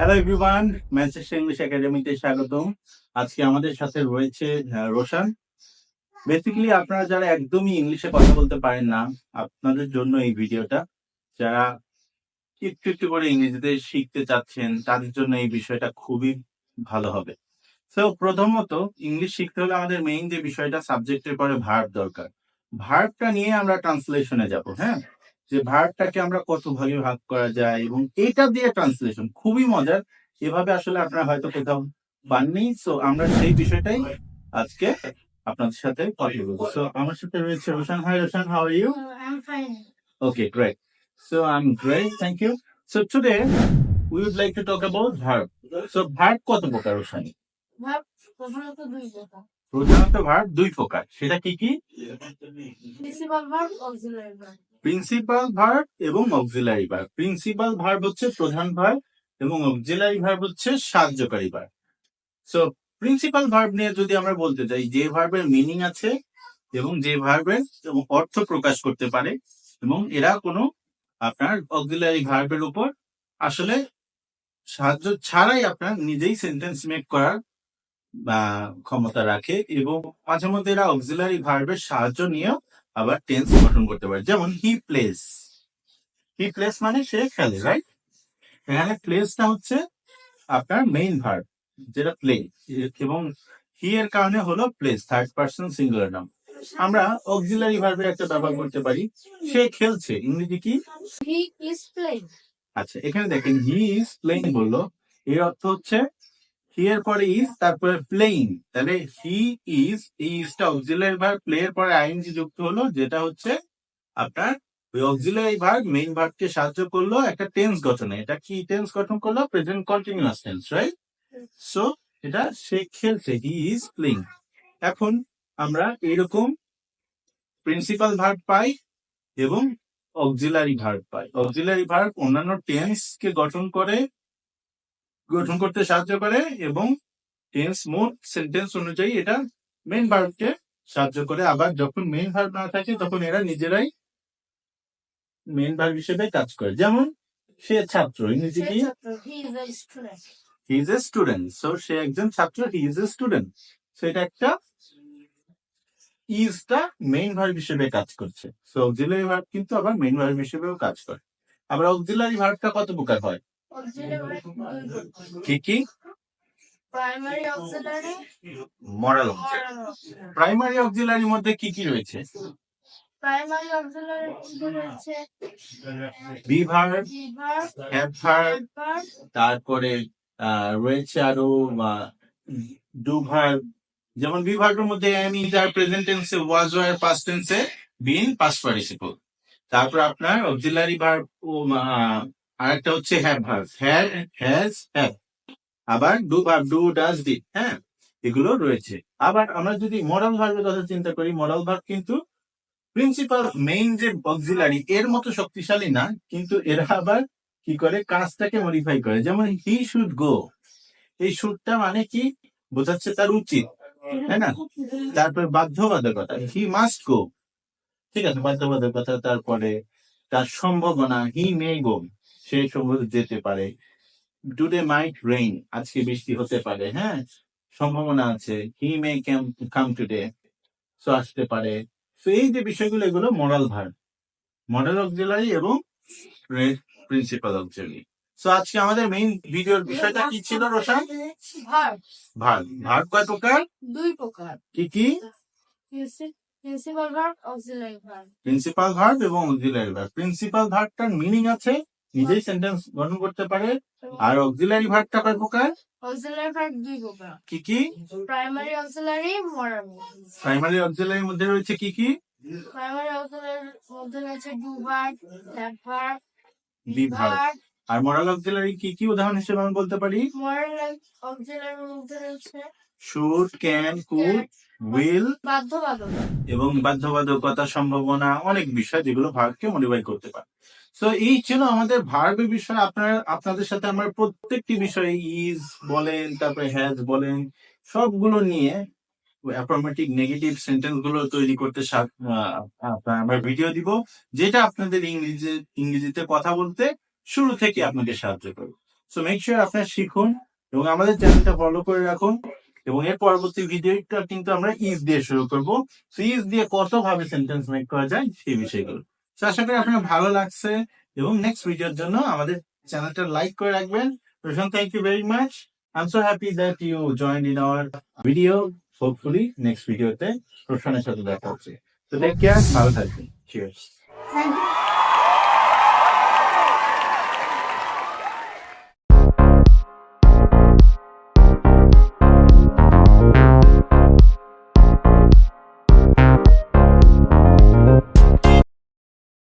Hello everyone Manchester English একাডেমিতে স্বাগতম। আজকে আমাদের সাথে রয়েছে রোশান। বেসিক্যালি আপনারা যারা একদমই ইংলিশে কথা বলতে পারেন না, আপনাদের জন্য এই ভিডিওটা। যারা একটু একটু করে ইংরেজিতে শিখতে চাচ্ছেন, তাদের জন্য এই বিষয়টা খুবই ভালো হবে। তো প্রথমত ইংলিশ শিখতে হলে আমাদের মেইন যে বিষয়টা সাবজেক্টের পরে ভার্ব দরকার। ভার্বটা নিয়ে আমরা ট্রান্সলেশনে যাব হ্যাঁ? যে ভার্বটাকে আমরা কত ভাগে ভাগ করা যায় এবং এটা দিয়ে ট্রান্সলেশন খুবই মজার। এভাবে আসলে আপনারা হয়তো কোথাও পাননি সো আমরা সেই বিষয়টাই আজকে আপনাদের সাথে কথা বলব। সো আমার সাথে রয়েছে Roshan. Hi Roshan how are you I'm fine. Okay, great. So I'm great, thank you. So today we would like to talk about verb. So কত প্রকার রোশানি? ভাব প্রথমত দুই প্রকার। প্রধানত ভার্ব দুই প্রকার। সেটা কি কি? Principal verb auxiliary verb principal verb এবং অক্সিলারি ভার্ব প্রিন্সিপাল ভার্ব হচ্ছে প্রধান ভার্ব এবং অক্সিলারি ভার্ব হচ্ছে সাহায্যকারী ভার্ব সো প্রিন্সিপাল ভার্ব নিয়ে যদি আমরা বলতে চাই, যে ভার্বের মিনিং আছে এবং যে ভার্বের অর্থ প্রকাশ করতে পারে এবং এরা কোনো আপনার অক্সিলারি ভার্বের উপর আসলে সাহায্য ছাড়াই আপনার নিজেই সেন্টেন্স মেক করার বা ক্ষমতা রাখে এবং মাঝে মধ্যে এরা অক্সিলারি ভার্বের সাহায্য নিয়েও আবার টেন্স গঠন করতে পারে। যেমন হি প্লেস হি প্লেস মানে সে খেলে রাইট এখানে প্লেসটা হচ্ছে আপনার মেইন ভার্ব যেটা প্লে এবং হি এর কারণে হলো প্লেস থার্ড পার্সন সিঙ্গুলার নাম আমরা অক্সিলারি ভার্বের একটা ব্যবহার করতে পারি। সে খেলছে ইংরেজি কি? হি ইজ প্লেইং আচ্ছা এখানে দেখেন হি ইজ প্লেইং বলল। এর অর্থ হচ্ছে এর পরে ইজ তারপরে প্লেইং তাহলে হি ইজ এই ইজটা অক্সিলারি ভার্ব প্লে এর পরে আইএনজি যুক্ত হলো, যেটা হচ্ছে আপনার ওই অক্সিলারি ভার্ব মেইন ভার্বকে সাহায্য করল একটা টেন্স গঠনে। এটা কি টেন্স গঠন করল? Present continuous tense right so এটা সে খেলছে হি ইজ প্লেইং এখন আমরা এরকম প্রিন্সিপাল ভার্ব পাই এবং অক্সিলারি ভার্ব পাই। অক্সিলারি ভার্ব অন্যান্য টেন্স কে গঠন করে গঠন করতে সাহায্য করে এবং টেন্স মোট সেন্টেন্স অনুযায়ী এটা মেইন ভার্বকে সাহায্য করে। আবার যখন মেন ভার্ব না থাকে তখন এরা নিজেরাই মেইন ভার্ব হিসেবে কাজ করে। যেমন সে ছাত্র ইংরেজি কি? He is a student so সে একজন ছাত্র he is a student so এটা একটা ইজটা মেইন ভার্ব হিসেবে কাজ করছে। সো অক্সিলারি ভার্ব কিন্তু আবার মেইন ভার্ব হিসেবেও কাজ করে। আবার অক্সিলারি ভার্বটা কত প্রকার হয়? কি কি? প্রাইমারি অক্সিলারি মরাল প্রাইমারি অক্সিলারির মধ্যে কি কি রয়েছে? প্রাইমারি অক্সিলারি রয়েছে? Be verb he verb have verb verb তারপরে রয়েছে আরও ডু ভার্ব যেমন বি ভার্বের মধ্যে আমি যার প্রেজেন্ট টেন্সে ওয়াজ ওয়ার পাস্ট টেন্সে বিন পাস্ট পার্টিসিপল তারপর আপনার অক্সিলারি ভার্ব আহ, আরেকটা হচ্ছে have verb have has have আবার do verb do does D হ্যাঁ এগুলো রয়েছে। আবার আমরা যদি মরাল ভার্বের কথা চিন্তা করি মরাল ভার্ব কিন্তু প্রিন্সিপাল মেইন যে অক্সিলারি এর মতো শক্তিশালী না কিন্তু এরা আবার কি করে? কাজটাকে মডিফাই করে। যেমন হি শুড গো এই শুডটা মানে কি? বোঝাচ্ছে তার উচিত তাই না? তারপর বাধ্যবাধকতা হি মাস্ট গো ঠিক আছে বাধ্যবাধকতা তারপরে তার সম্ভাবনা হি মে গো সে সম্ভবত যেতে পারে। টুডে মাইট রেইন আজকে বৃষ্টি হতে পারে হ্যাঁ? সম্ভাবনা আছে। হি মে ক্যাম কাম টুডে সো আসতে পারে। তো এই যে বিষয়গুলো এগুলো মরাল ভার। মডেল অক্সিলারি এবং প্রিন্সিপাল অক্সিলারি সো আজকে আমাদের মেইন ভিডিওর বিষয়টা কি ছিল রোশান? ভার্ব ভার। ভার কয় প্রকার? দুই প্রকার। কি কি? Principal verb auxiliary verb principal verb এবং অক্সিলারি ভার্ব প্রিন্সিপাল ভার্বটার মিনিং আছে নিজেই সেন্টেন্স গঠন করতে পারে আর অক্সিলারি ভার্বটা কয় প্রকার? অক্সিলারি ভার্ব দুই প্রকার। কি কি? প্রাইমারি অক্সিলারি প্রাইমারি অক্সিলারির মধ্যে রয়েছে কি কি? প্রাইমারি অক্সিলারির মধ্যে রয়েছে do verb have verb be verb R moral auxiliary কি কি উদাহরণ হিসেবে আমি বলতে পারি? মরাল অক্সিলারির মধ্যে রয়েছে শুড ক্যান কুড উইল এবং বাধ্যবাধকতা সম্ভাবনা অনেক বিষয় যেগুলো ভার্বকে মডিফাই করতে পারে। তো এই ছিল আমাদের ভার্বের বিষয়। আপনার আপনাদের সাথে আমরা প্রত্যেকটি বিষয়ে ইজ বলেন তারপরে হ্যাজ বলেন সবগুলো নিয়ে অ্যাফার্মেটিভ নেগেটিভ সেন্টেন্সগুলো তৈরি করতে আমরা ভিডিও দিব যেটা আপনাদের ইংরেজি ইংরেজিতে কথা বলতে শুরু থেকে আপনাকে সাহায্য করবে। সো মেক শিওর আপনারা শিখুন এবং আমাদের চ্যানেলটা ফলো করে রাখুন। এবং এর পরবর্তী ভিডিওটা কিন্তু আমরা ইজ দিয়ে শুরু করব। সো ইজ দিয়ে কত ভাবে সেন্টেন্স মেক করা যায় সেই বিষয়গুলো। তো আশা করি আপনার ভালো লাগছে এবং নেক্সট ভিডিওর জন্য আমাদের চ্যানেলটা লাইক করে রাখবেন। Roshan thank you very much I am so happy that you join in our video hopefully next ভিডিওতে রোশনের সাথে দেখা হচ্ছে। তো টেক কেয়ার ভালো থাকবেন। চিয়ার্স